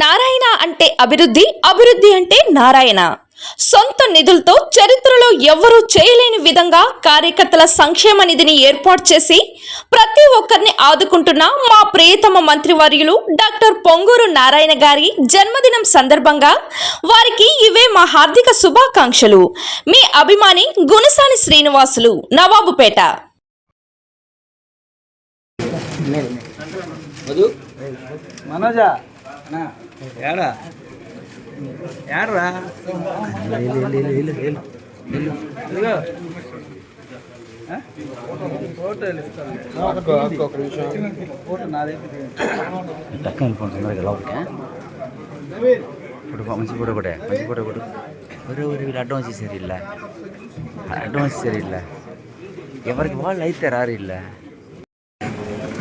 నారాయణ అంటే అభివృద్ధి అభివృద్ధి అంటే నారాయణ. సొంత నిధులతో చరిత్రలో ఎవ్వరూ చేయలేని విధంగా కార్యకర్తల సంక్షేమ నిధిని ఏర్పాటు చేసి ప్రతి ఒక్కరిని ఆదుకుంటున్న మా ప్రియతమ మంత్రివర్యులు డాక్టర్ పొంగూరు నారాయణ గారి జన్మదినం సందర్భంగా వారికి ఇవే మా హార్దిక శుభాకాంక్షలు. మీ అభిమాని గుణసాని శ్రీనివాసులు నవాబుపేట. మధు మనోజా ఏడా ఏడరా ఇదిగో ఆ? ఫోటోలు ఇస్తాను ఫోటో నా దగ్గర టక్కన వెళ్ళిపోతుంది లోపలికి ఫోటో మంచి ఫోటో కూడా మంచి ఫోటో కూడా ఒరే ఒరే వీళ్ళు అడ్వాన్స్ ఇచ్చారు ఇల్ల అడ్వాన్స్ ఇచ్చారు ఇల్ల ఎవరికి వాళ్ళు అయితే రారు ఇల్ల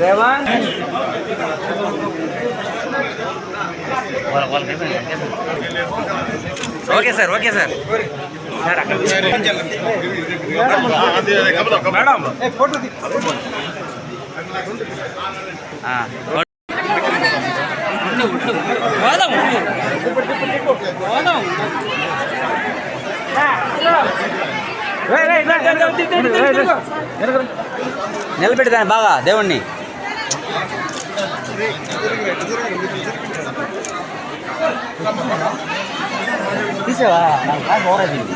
రేవన్ వాళ్ళ వాళ్ళకి okay sir okay sir sir అక్కడ మేడం ఏ ఫోటో తీ ఆ, నిలబెడతాను బాగా దేవుణ్ణి. తీసేవా? నాకు బాగా ఓరైంది